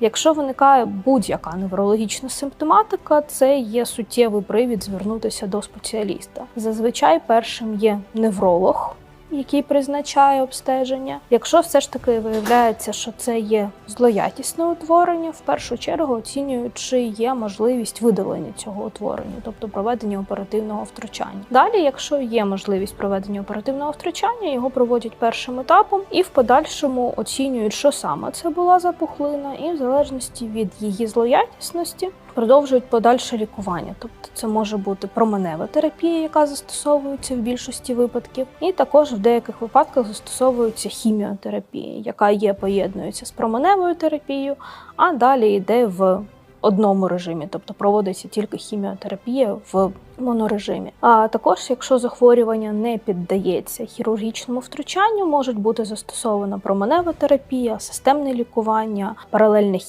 Якщо виникає будь-яка неврологічна симптоматика, це є суттєвий привід звернутися до спеціаліста. Зазвичай першим є невролог. Який призначає обстеження. Якщо все ж таки виявляється, що це є злоякісне утворення, в першу чергу оцінюють, чи є можливість видалення цього утворення, тобто проведення оперативного втручання. Далі, якщо є можливість проведення оперативного втручання, його проводять першим етапом і в подальшому оцінюють, що саме це була за пухлина, і в залежності від її злоякісності продовжують подальше лікування. Тобто це може бути променева терапія, яка застосовується в більшості випадків, і також в деяких випадках застосовується хіміотерапія, яка є поєднується з променевою терапією, а далі йде в одному режимі, тобто проводиться тільки хіміотерапія в монорежимі. А також, якщо захворювання не піддається хірургічному втручанню, можуть бути застосована променева терапія, системне лікування, паралельне